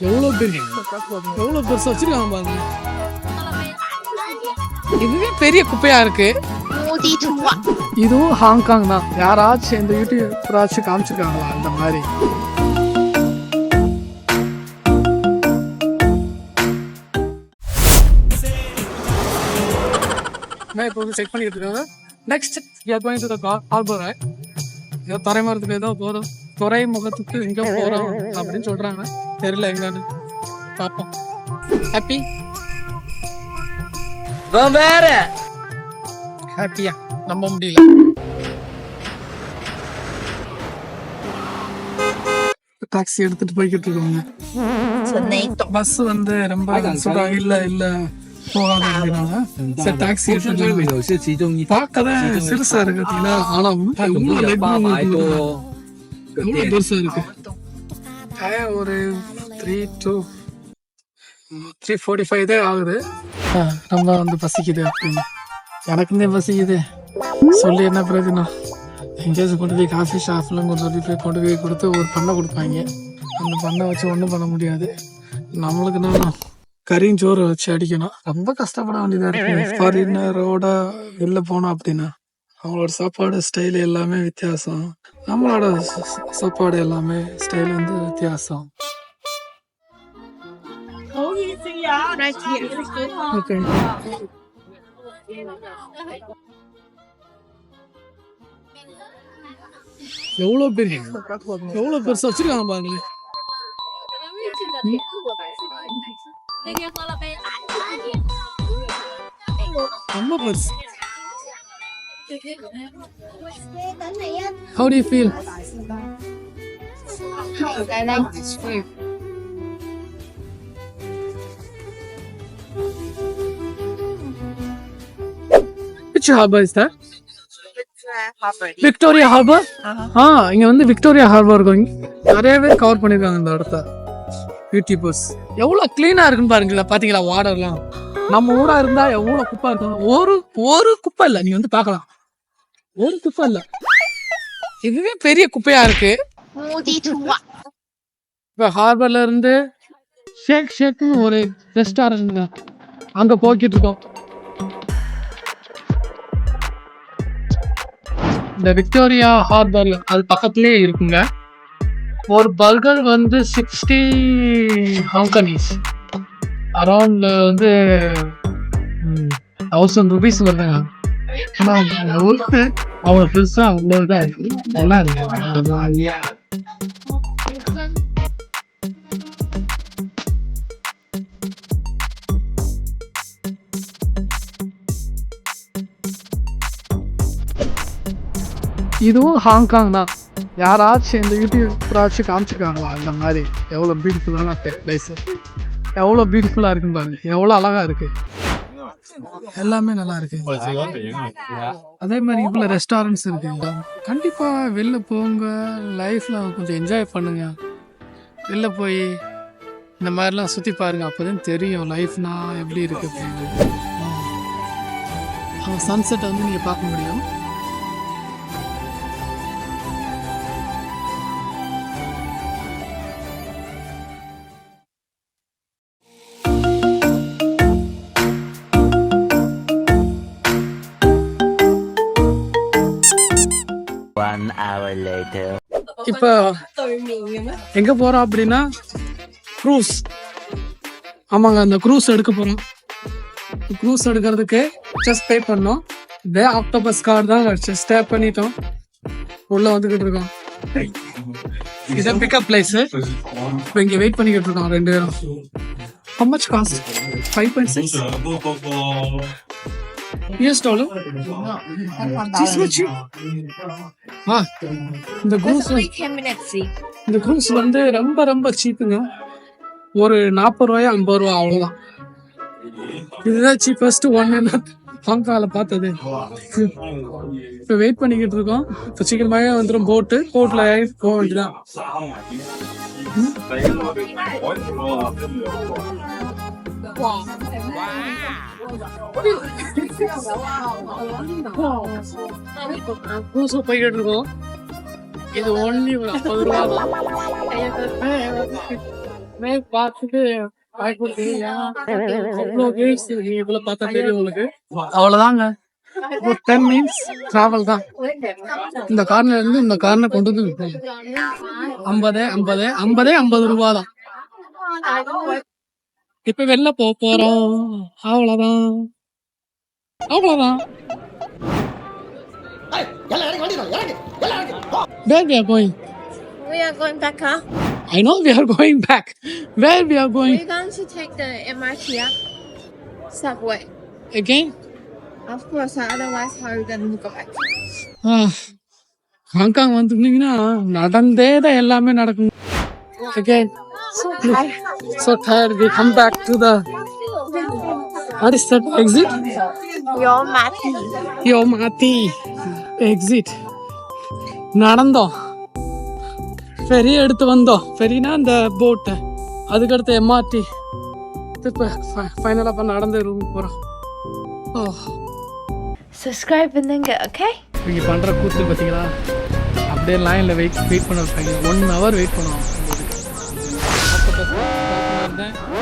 எவ்வளோ பெரிய எவ்வளோ பெருசாக வச்சிருக்காங்க பாருங்க. இதுவே பெரிய குப்பையாக இருக்குது இதுவும் ஹாங்காங் தான். யாராச்சும் இந்த யூடியூபராச்சும் காமிச்சிருக்காங்களா அந்த மாதிரி? நான் செக் பண்ணிட்டு next you are going to the harbour ஏதோ தரைமரத்துக்கு ஏதோ போதும் துறைமுகத்துக்கு எங்க போறோம் அப்படின்னு சொல்றாங்க. தெரியல எங்கன்னு. பாப்போம் ஹாப்பி வேற. ஹாப்பியா நம்ப முடியல. டாக்ஸி எடுத்துட்டு போய்கிட்டு இருக்காங்க. பஸ் வந்து ரொம்ப சொல்றாங்க இல்ல இல்ல. போகாத டாக்ஸி எடுத்துட்டு பார்க்கதான் சிறுசா இருக்கு ஆனா எவ்வளோ பெருசா இருக்கு ஒரு three two three forty five தான் ஆகுது. நம்ம வந்து பசிக்குது அப்படின்னு. எனக்கும் பசிக்குது. சொல்லி என்ன பிரயோஜனம்? எங்கேயாச்சும் கொண்டு போய் காஃபி ஷாப்லாம் கொண்டு போய் கொண்டு போய் கொடுத்து ஒரு பண்ணை கொடுப்பாங்க. அந்த பண்ணை வச்சு ஒன்றும் பண்ண முடியாது. நம்மளுக்கு என்ன கறியும் சோறு வச்சு அடிக்கணும். ரொம்ப கஷ்டப்பட வேண்டியதாக இருக்கு. ஃபாரினரோட வெளில போனோம் அப்படின்னா அவங்களோட சாப்பாடு ஸ்டைல் எல்லாமே வித்தியாசம். நம்மளோட சாப்பாடு எல்லாமே ஸ்டைல் வந்து வித்தியாசம். ஓகே எவ்வளோ பெரிய எவ்வளோ பெருசா வச்சிருக்காங்க பாருங்க ரொம்ப பெருசு. How do you feel? Which harbor is that? Victoria harbour ஆ இங்க வந்து விக்டோரியா ஹார்பர் இருக்கும். நிறைய பேர் கவர் பண்ணிருக்காங்க இந்த இடத்த. யூடியூபர்ஸ் எவ்வளவு கிளீனா இருக்குன்னு பாருங்களா பாத்தீங்களா வாடர்லாம் நம்ம ஊரா இருந்தா எவ்வளவு குப்பை இருக்கும்? ஒரு ஒரு குப்பை இல்ல. நீ வந்து பார்க்கலாம். ஒரு குப்பை இல்ல. இதுவே பெரிய குப்பையா இருக்கு. இப்ப ஹார்பர்ல இருந்து ஷேக் ஷேக்னு ஒரு ரெஸ்டாரண்ட் அங்க போய்கிட்டு இருக்கோம். இந்த விக்டோரியா ஹார்பர் அது பக்கத்துலேயே இருக்குங்க. ஒரு பர்கர் வந்து சிக்ஸ்டி ஹாங்கனீஸ் அரௌண்ட் வந்து தௌசண்ட் ருபீஸ் வருதுங்க. ஆனால் பெருசா அவ்வளவுதான் பெருசாக அவ்வளோ இதாக நல்லா இருக்கு இதுவும் ஹாங்காங் தான். யாராச்சும் இந்த யூடியூபராச்சும் காமிச்சிருக்காங்களா? அந்த மாதிரி. எவ்வளோ பியூட்டிஃபுல்லான பிளேஸ் எவ்வளோ பியூட்டிஃபுல்லாக இருக்குன்னு பாருங்க. எவ்வளோ அழகா இருக்கு. எல்லாமே நல்லா இருக்கு. அதே மாதிரி இவ்வளோ ரெஸ்டாரண்ட்ஸ் இருக்குங்க கண்டிப்பா வெளில போங்க லைஃப்ல கொஞ்சம் என்ஜாய் பண்ணுங்க. வெளில போய் இந்த மாதிரிலாம் சுற்றி பாருங்க. அப்போதான் தெரியும் லைஃப்னா எப்படி இருக்கு அப்படின்னு. சன்செட்டை வந்து நீங்கள் பார்க்க முடியும். இப்போ எங்க போறோம் அப்படின்னா க்ரூஸ் ஆமாங்க அந்த க்ரூஸ் எடுக்க போறோம். க்ரூஸ் எடுக்கிறதுக்கு செஸ் பே பண்ணோம். இதே ஆக்டோபஸ் கார்டு தான் செஸ் ஸ்டே பண்ணிட்டோம். உள்ள வந்துகிட்டு இருக்கோம். இதான் பிக்கப் பிளேஸ் இப்போ இங்க வெயிட் பண்ணிக்கிட்டு இருக்கோம் ரெண்டு பேரும். How much cost five point six US dollar ஆ இந்த க்ரூஸ் ten minutes see. இந்த க்ரூஸ் வந்து ரொம்ப ரொம்ப சீப்புங்க. ஒரு நாற்பது ரூபாயா ஐம்பது ரூபா அவ்வளோதான் இதுதான் சீப்பஸ்ட் ஒன் ஹாங்கால பார்த்தது. இப்போ வெயிட் பண்ணிக்கிட்டு இருக்கோம். இப்போ சீக்கிரமாகவே வந்துடும் போட்டு போட்டில் போக வேண்டியதான் க்ரூஸ் போய்கிட்டு இருக்கோம் இது ஒன்லி ஒரு ஐம்பது ரூபா தான் பார்த்துட்டு அவ்வளோ இவ்வளோ பார்த்தா தெரியும் உங்களுக்கு அவ்வளோதாங்க ஒரு டென் மினிட்ஸ் ட்ராவல் தான். இந்த கார்னர் இருந்து இந்த கார்னர் கொண்டு வந்து விட்டோம் ஐம்பது ஐம்பது ஐம்பதே ஐம்பது ரூபா தான் இப்ப வெளில போக போறோம் அவ்வளவுதான் அவ்வளவுதான் Where we are going? We are going back up. I know we are going back. Where we are going We're going to take the MRT up. Subway. again? Of course, otherwise how are you going to go back? Ah, Hong Kong வந்துருந்தீங்கன்னா நடந்தே தான் எல்லாமே நடக்கும் So tired. so tired. We come back to the what is that exit. யோ மாத்தி exit நடந்தோம் ferry எடுத்து வந்தோம் ஃபெரினா இந்த போட்டு அதுக்கடுத்து எம்ஆர்டி இப்போ ஃபைனலாக இப்போ நடந்து ரூம் போகிறோம் ஓ. Subscribe and then get okay? இங்கே பண்ணுற கூத்து பார்த்தீங்களா? அப்படியே லைனில் வெயிட் வெயிட் பண்ண வைப்பாங்க ஒன் ஹவர் வெயிட் 어, 그렇습니다.